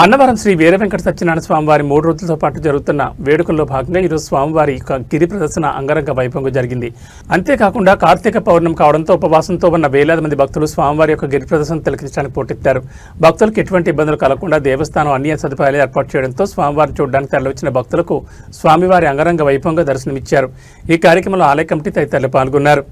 అన్నవరం శ్రీ వీరవెంకట సత్యనారాయణ స్వామివారి మూడు రోజులతో పాటు జరుగుతున్న వేడుకల్లో భాగంగా ఈరోజు స్వామివారి యొక్క గిరి ప్రదర్శన అంగరంగ వైభవంగా జరిగింది. అంతేకాకుండా కార్తీక పౌర్ణమి కావడంతో ఉపవాసంతో ఉన్న వేలాది మంది భక్తులు స్వామివారి యొక్క గిరి ప్రదర్శన తిలకించడానికి పోటెత్తారు. భక్తులకు ఎటువంటి ఇబ్బందులు కలగకుండా దేవస్థానం అన్ని సదుపాయాలు ఏర్పాటు చేయడంతో స్వామివారిని చూడడానికి తరలివచ్చిన భక్తులకు స్వామివారి అంగరంగ వైభవంగా దర్శనమిచ్చారు. ఈ కార్యక్రమంలో ఆలయ కమిటీ తదితరులు పాల్గొన్నారు.